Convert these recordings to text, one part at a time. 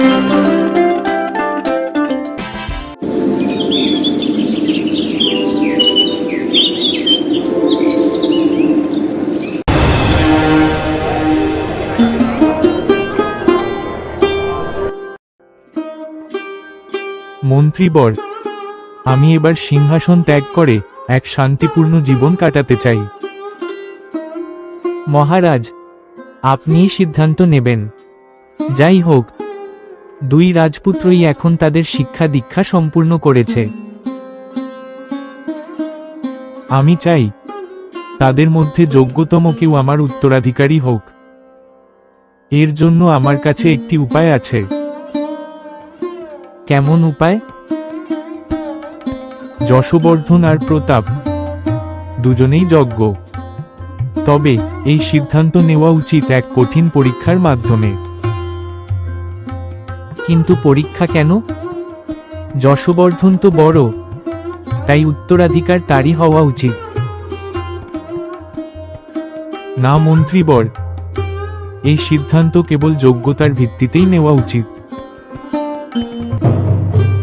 মন্ত্রীবর, আমি এবার সিংহাসন ত্যাগ করে এক শান্তিপূর্ণ জীবন কাটাতে চাই। মহারাজ, আপনিই সিদ্ধান্ত নেবেন। যাই হোক দুই রাজপুত্রই এখন তাদের শিক্ষা দীক্ষা সম্পূর্ণ করেছে। আমি চাই, তাদের মধ্যে যোগ্যতম কেউ আমার উত্তরাধিকারী হোক। এর জন্য আমার কাছে একটি উপায় আছে। কেমন উপায়? যশবর্ধন আর প্রতাপ দুজনেই যজ্ঞ। তবে এই সিদ্ধান্ত নেওয়া উচিত এক কঠিন পরীক্ষার মাধ্যমে। কিন্তু পরীক্ষা কেন? যশবর্ধন তো বড়, তাই উত্তরাধিকার তারই হওয়া উচিত। না মন্ত্রীবর, এই সিদ্ধান্ত কেবল যোগ্যতার ভিত্তিতেই নেওয়া উচিত।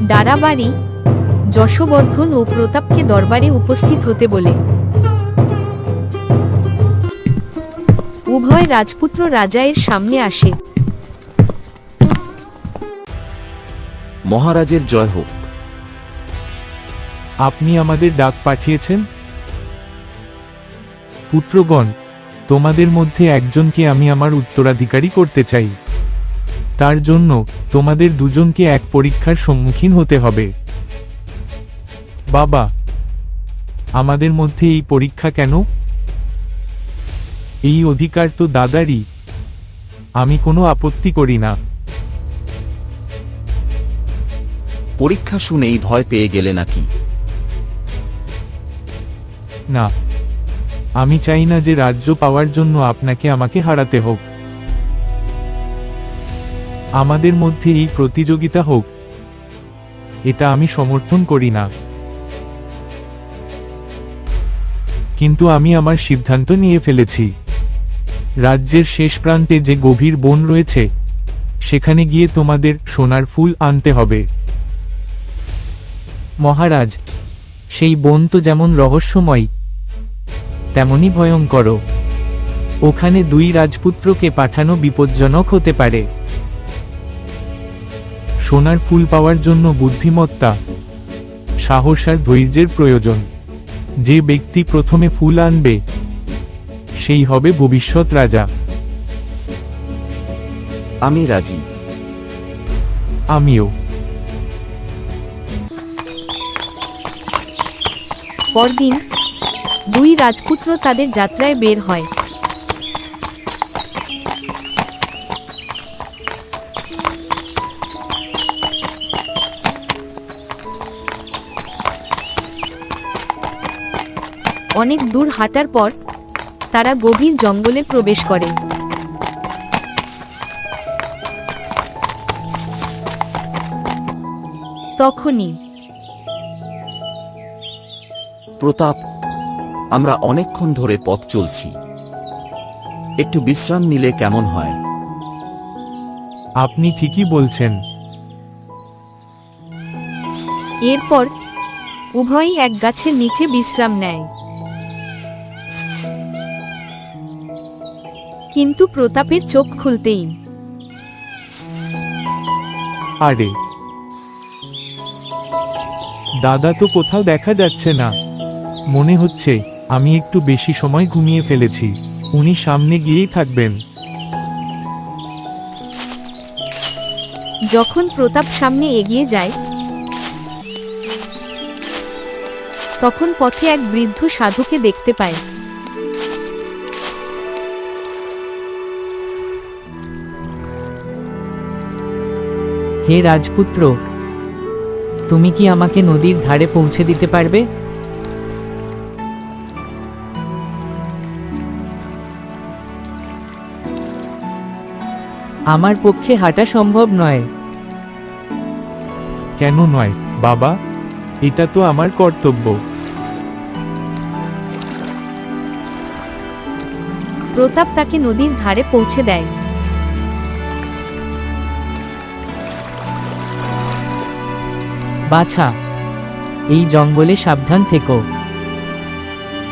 ডারাবাড়ি যশবর্ধন ও প্রতাপকে দরবারে উপস্থিত হতে বলে। উভয় রাজপুত্র রাজায়ের সামনে আসে। মহারাজের জয় হোক। আপনি আমাদের ডাক পাঠিয়েছেন? পুত্রগণ, তোমাদের মধ্যে একজনকে আমি আমার উত্তরাধিকারী করতে চাই। তার জন্য তোমাদের দুজনকে এক পরীক্ষার সম্মুখীন হতে হবে। বাবা, আমাদের মধ্যে এই পরীক্ষা কেন? এই অধিকার তো দাদারই। আমি কোনো আপত্তি করি না। পরীক্ষা শুনেই ভয় পেয়ে গেলে নাকি? না। আমি চাই না যে রাজ্য পাওয়ার জন্য আপনাকে আমাকে হারাতে হোক। আমাদের মধ্যে এই প্রতিযোগিতা হোক, এটা আমি সমর্থন করি না। কিন্তু আমি আমার সিদ্ধান্ত নিয়ে ফেলেছি। রাজ্যের শেষ প্রান্তে যে গভীর বন রয়েছে, সেখানে গিয়ে তোমাদের সোনার ফুল আনতে হবে। মহারাজ সেই বন তো যেমন রহস্যময় তেমনি ভয়ঙ্কর ওখানে দুই রাজপুত্রকে পাঠানো বিপজ্জনক হতে পারে। সোনার ফুল পাওয়ার জন্য বুদ্ধিমত্তা সাহস আর ধৈর্যের প্রয়োজন। যে ব্যক্তি প্রথমে ফুল আনবে সেই হবে ভবিষ্যৎ রাজা। আমি রাজি। আমিও। পরদিন দুই রাজপুত্র তাদের যাত্রায় বের হয়। অনেক দূর হাঁটার পর তারা গভীর জঙ্গলে প্রবেশ করে। তখনই প্রতাপ আমরা অনেকক্ষণ ধরে পথ চলছি। একটু বিশ্রাম নিলে কেমন হয়? আপনি ঠিকই বলছেন। এরপর উভয়ই এক গাছের নিচে বিশ্রাম নেয়। কিন্তু প্রতাপের চোখ খুলতেই আরে দাদা তো কোথাও দেখা যাচ্ছে না। মনে হচ্ছে আমি একটু বেশি সময় ঘুমিয়ে ফেলেছি। উনি সামনে গিয়েই থাকবেন। যখন প্রতাপ সামনে এগিয়ে যায় তখন পথে এক বৃদ্ধ সাধুকে দেখতে পায়। হে রাজপুত্র তুমি কি আমাকে নদীর ধারে পৌঁছে দিতে পারবে? আমার পক্ষে হাঁটা সম্ভব নয়। কেন নয় বাবা? এটা তো আমার কর্তব্য। প্রতাপ তাকে নদীর ধারে পৌঁছে দেয়। বাছা এই জঙ্গলে সাবধান থেকো।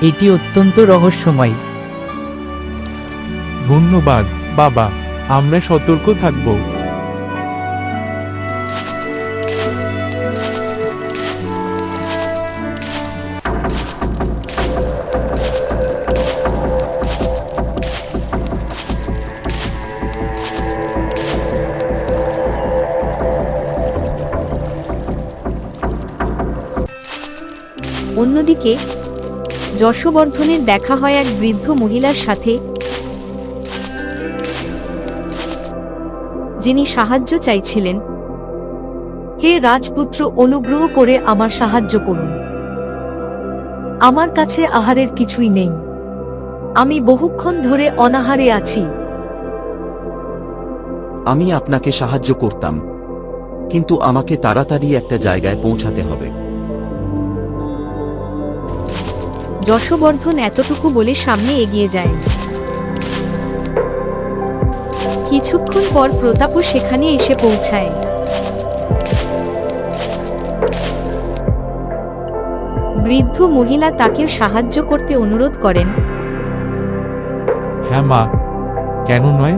এটি অত্যন্ত রহস্যময়। ধন্যবাদ বাবা। আমরা সতর্ক থাকব। অন্যদিকে যশবর্ধনের দেখা হয় এক বৃদ্ধ মহিলার সাথে যিনি সাহায্য চাইছিলেন। হে রাজপুত্র অনুগ্রহ করে আমার সাহায্য করুন। আমার কাছে আহারের কিছুই নেই। আমি বহুক্ষণ ধরে অনাহারে আছি। আমি আপনাকে সাহায্য করতাম কিন্তু আমাকে তাড়াতাড়ি একটা জায়গায় পৌঁছাতে হবে। যশবর্ধন এতটুকু বলে সামনে এগিয়ে যায়। কিছুক্ষণ পর প্রতাপও সেখানে এসে পৌঁছায়। বৃদ্ধ মহিলা তাকে সাহায্য করতে অনুরোধ করেন। হ্যাঁ মা কেন নয়?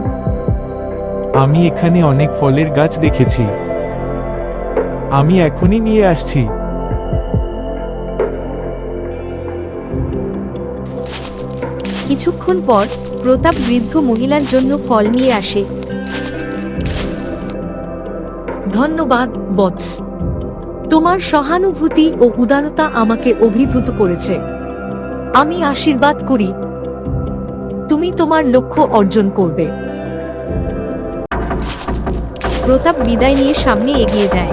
আমি এখানে অনেক ফলের গাছ দেখেছি। আমি এখনই নিয়ে আসছি। কিছুক্ষণ পর প্রতাপ বৃদ্ধ মহিলার জন্য ফল নিয়ে আসে। ধন্যবাদ বৎস তোমার সহানুভূতি ও উদারতা আমাকে অভিভূত করেছে। আমি আশীর্বাদ করি। তুমি তোমার লক্ষ্য অর্জন করবে। প্রতাপ বিদায় নিয়ে সামনে এগিয়ে যায়।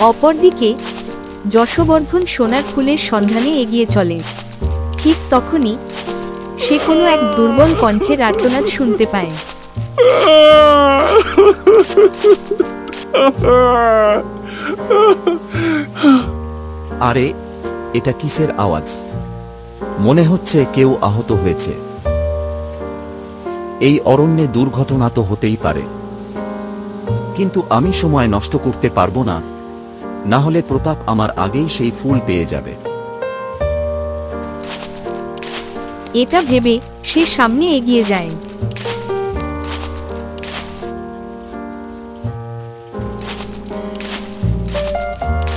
অপরদিকে, যশবর্ধন সোনার ফুলের সন্ধানে এগিয়ে চলে। ঠিক তখনই সে কোনো এক দুর্বল কণ্ঠের আর্তনাদ শুনতে পায়। আরে, এটা কিসের আওয়াজ? মনে হচ্ছে কেউ আহত হয়েছে। এই অরণ্যে দুর্ঘটনা তো হতেই পারে। কিন্তু আমি সময় নষ্ট করতে পারব না না হলে প্রতাপ আমার আগেই সেই ফুল পেয়ে যাবে। এটা ভেবে সে সামনে এগিয়ে যায়।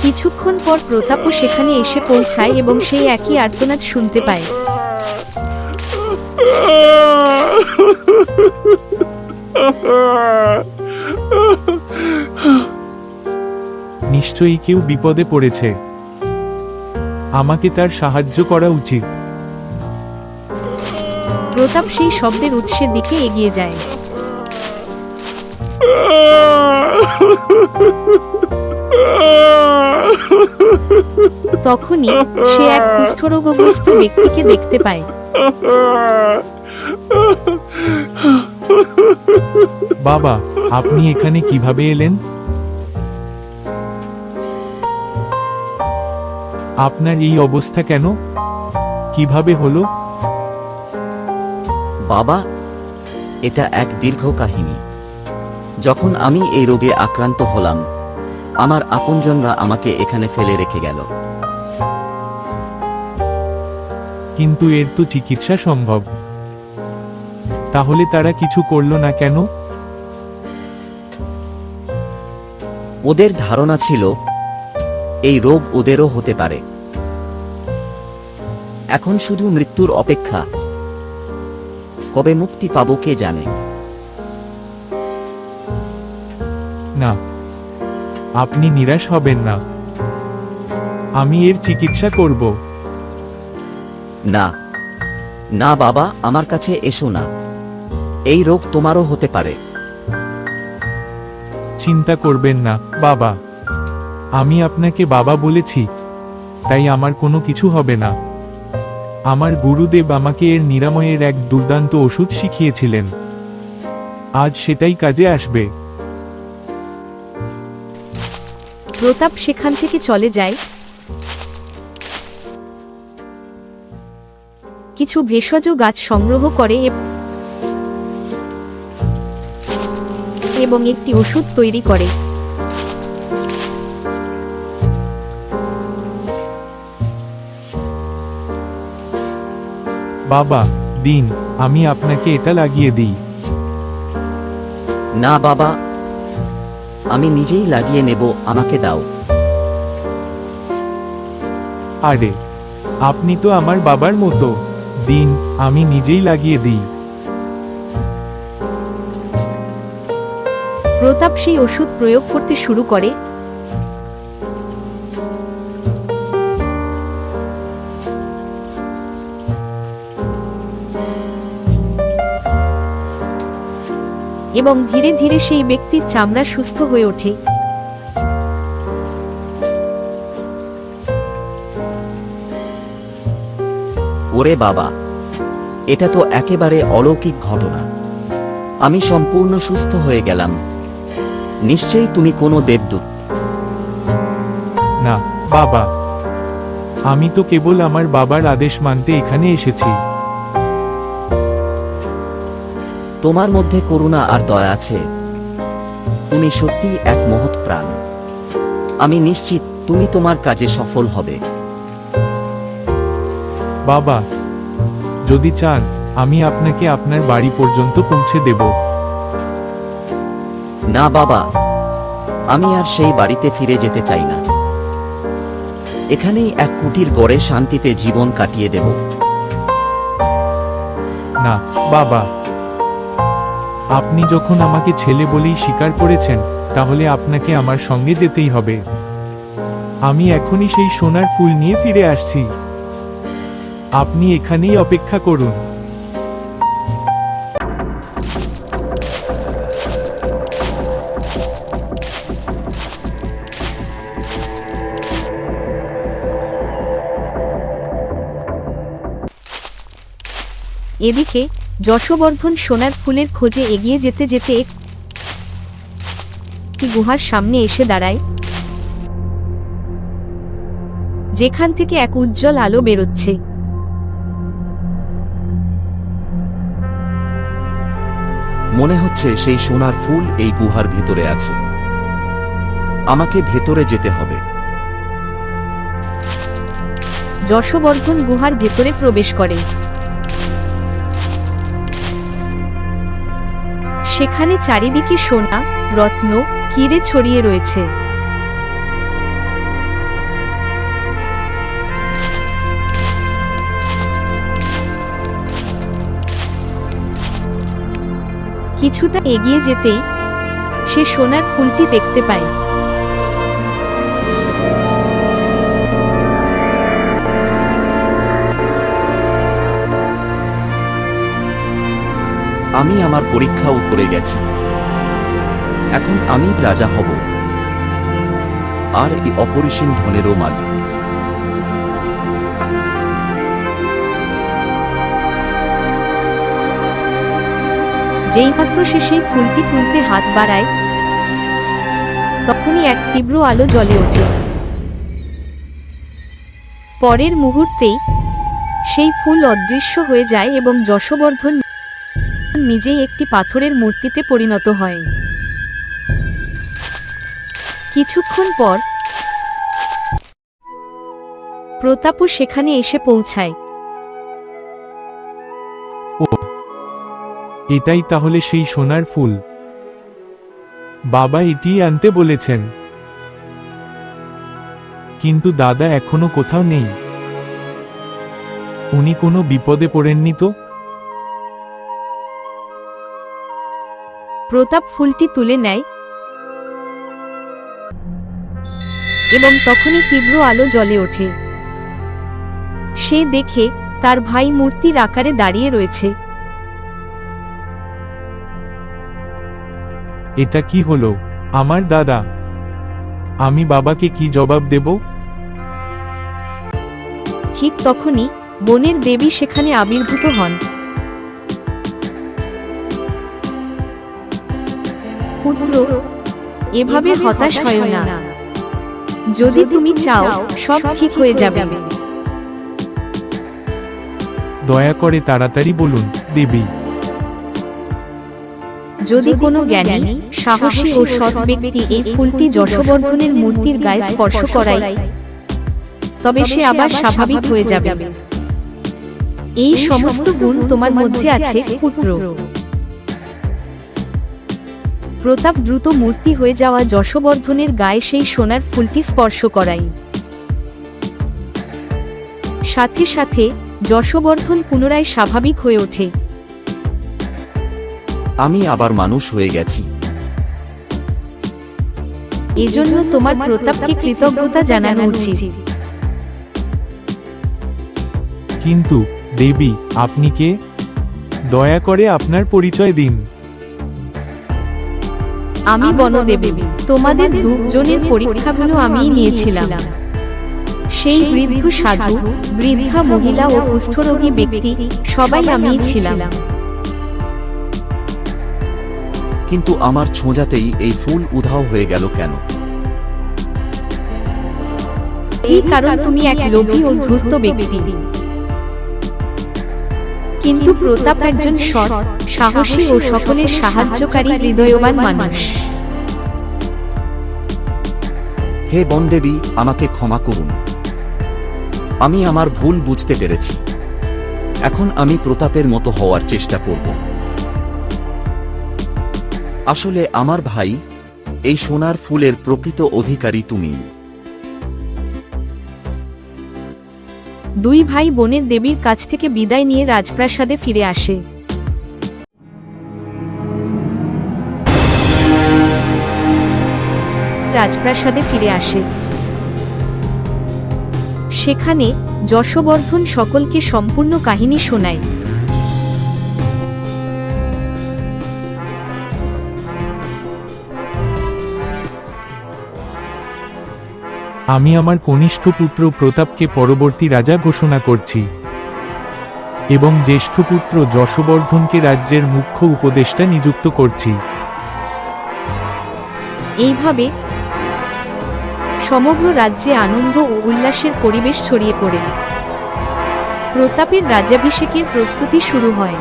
কিছুক্ষণ পর প্রতাপও সেখানে এসে পৌঁছায় এবং সেই একই আর্তনাদ শুনতে পায়। নিশ্চয়ই কেউ বিপদে পড়েছে। আমাকে তার সাহায্য করা উচিত। প্রতাপ সেই শব্দের উৎসের দিকে এগিয়ে যায়। তখনই সে এক কুষ্ঠরোগগ্রস্ত ব্যক্তিকে দেখতে পায়। বাবা, আপনি এখানে কীভাবে এলেন? আপনার এই অবস্থা কেন? কীভাবে হলো? বাবা এটা এক দীর্ঘ কাহিনী। যখন আমি এই রোগে আক্রান্ত হলাম আমার আপনজনরা আমাকে এখানে ফেলে রেখে গেল। কিন্তু এর তো চিকিৎসা সম্ভব। তাহলে তারা কিছু করল না কেন? ওদের ধারণা ছিল এই রোগ ওদেরও হতে পারে। এখন শুধু মৃত্যুর অপেক্ষা। কবে মুক্তি পাব কে জানে? না আপনি নিরাশ হবেন না। আমি এর চিকিৎসা করব। না না বাবা আমার কাছে এসো না। এই রোগ তোমারও হতে পারে। চিন্তা করবেন না বাবা। আমি আপনাকে বাবা বলেছি তাই আমার কোনো কিছু হবে না। আমার গুরুদেব আমাকে এর নিরাময়ের এক দুর্দান্ত ওষুধ শিখিয়েছিলেন। আজ সেটাই কাজে আসবে। প্রতাপ সেখান থেকে চলে যায়। কিছু ভেষজ গাছ সংগ্রহ করে এবং একটি ওষুধ তৈরি করে। বাবা দিন আমি আপনাকে এটা লাগিয়ে দিই। না বাবা আমি নিজেই লাগিয়ে নেব আমাকে দাও। আরে আপনি তো আমার বাবার মতো। দিন আমি নিজেই লাগিয়ে দিই। প্রতাপ সেই ওষুধ প্রয়োগ করতে শুরু করে এবং ধীরে ধীরে সেই ব্যক্তির চামড়া সুস্থ হয়ে ওঠে। ওরে বাবা এটা তো একেবারে অলৌকিক ঘটনা। আমি সম্পূর্ণ সুস্থ হয়ে গেলাম। নিশ্চয়ই তুমি কোনো দেবদূত। না বাবা আমি তো কেবল আমার বাবার আদেশ মানতে এখানে এসেছি। তোমার মধ্যে করুণা আর দয়া আছে। তুমি সত্যিই এক মহৎ প্রাণ। আমি নিশ্চিত তুমি তোমার কাজে সফল হবে। বাবা যদি চান আমি আপনাকে আপনার বাড়ি পর্যন্ত পৌঁছে দেব। না বাবা আমি আর সেই বাড়িতে ফিরে যেতে চাই না। এখানেই এক কুটির গড়ে শান্তিতে জীবন কাটিয়ে দেব। না বাবা। আপনি যখন আমাকে ছেলে বলেই স্বীকার করেছেন, তাহলে আপনাকে আমার সঙ্গে যেতেই হবে। আমি এখনই সেই সোনার ফুল নিয়ে ফিরে আসছি। আপনি এখানেই অপেক্ষা করুন। এদিকে যশবর্ধন সোনার ফুলের খোঁজে এগিয়ে যেতে যেতে একটি গুহার সামনে এসে দাঁড়ায়। যেখান থেকে এক উজ্জ্বল আলো বেরোচ্ছে। মনে হচ্ছে সেই সোনার ফুল এই গুহার ভেতরে আছে। আমাকে ভেতরে যেতে হবে। যশবর্ধন গুহার ভেতরে প্রবেশ করে। সেখানে চারিদিকে সোনা, রত্ন, হিরে ছড়িয়ে রয়েছে। কিছুটা এগিয়ে যেতেই সে সোনার ফুলটি দেখতে পায়। আমি আমার পরীক্ষা উত্তরে গেছি। এখন আমি রাজা হব। আর এই অপরিসীম ধনেরও মালিক। যেইমাত্র সে সেই ফুলটি তুলতে হাত বাড়ায়, তখনই এক তীব্র আলো জ্বলে ওঠে। পরের মুহূর্তেই সেই ফুল অদৃশ্য হয়ে যায় এবং যশবর্ধন নিজেই একটি পাথরের মূর্তিতে পরিণত হয়। কিছুক্ষণ পর প্রতাপও সেখানে এসে পৌঁছায়। ও এটাই তাহলে সেই সোনার ফুল। বাবা এটিই আনতে বলেছেন। কিন্তু দাদা এখনও কোথাও নেই। উনি কোনো বিপদে পড়েননি তো? প্রতাপ ফুলটি তুলে নেয়। এবং তখনই তীব্র আলো জ্বলে ওঠে। সে দেখে তার ভাই মূর্তির আকারে দাঁড়িয়ে রয়েছে। এটা কি হলো? আমার দাদা আমি বাবাকে কি জবাব দেব? ঠিক তখনই বনের দেবী সেখানে আবির্ভূত হন। পুত্র এভাবে হতাশ হয় না। যদি তুমি চাও সব ঠিক হয়ে যাবে। দয়া করে তাড়াতাড়ি বলুন দেবী। যদি কোনো জ্ঞানী সাহসী ও সৎ ব্যক্তি এই ফুলটি যশবর্ধনের মূর্তির গায়ে স্পর্শ করায় তবে সে আবার স্বাভাবিক হয়ে যাবে। এই সমস্ত গুণ তোমার মধ্যে আছে পুত্র। প্রতাপ দ্রুত মূর্তি হয়ে যাওয়া যশবর্ধনের গায়ে সেই সোনার ফুলটি স্পর্শ করাই সাথে সাথে যশবর্ধন পুনরায় স্বাভাবিক হয়ে ওঠে। আমি আবার মানুষ হয়ে গেছি। এজন্য তোমার প্রতাপকে কৃতজ্ঞতা জানানো উচিত। কিন্তু দেবী আপনি কে? দয়া করে আপনার পরিচয় দিন। আমি বনদেবী তোমাদের দুজনের পরীক্ষাগুলো আমিই নিয়েছিলাম। সেই বৃদ্ধ সাধু বৃদ্ধা মহিলা ও কুষ্ঠরোগী ব্যক্তি সবাই আমিই ছিলাম। কিন্তু আমার ছোঁজাতেই এই ফুল উধাও হয়ে গেল কেন? এই কারণ তুমি এক লোভী ও ধূর্ত ব্যক্তি। কিন্তু প্রতাপ একজন সৎ, সাহসী ও সকলের সাহায্যকারী হৃদয়বান মানুষ। হে বনদেবী, আমাকে ক্ষমা করুন। আমি আমার ভুল বুঝতে পেরেছি। এখন আমি প্রতাপের মতো হওয়ার চেষ্টা করব। আসলে আমার ভাই, এই সোনার ফুলের প্রকৃত অধিকারী তুমি। দুই ভাই বোনের দেবীর কাছ থেকে বিদায় নিয়ে রাজপ্রাসাদে ফিরে আসে। রাজপ্রাসাদে ফিরে আসে। সেখানে যশবর্ধন সকলকে সম্পূর্ণ কাহিনী শোনায়। আমি আমার কনিষ্ঠ পুত্র প্রতাপকে পরবর্তী রাজা ঘোষণা করছি। এবং জ্যেষ্ঠ পুত্র যশবর্ধনকে রাজ্যের মুখ্য উপদেষ্টা নিযুক্ত করছি। এইভাবে সমগ্র রাজ্যে আনন্দ ও উল্লাসের পরিবেশ ছড়িয়ে পড়ে। প্রতাপের রাজাভিষেকের প্রস্তুতি শুরু হয়।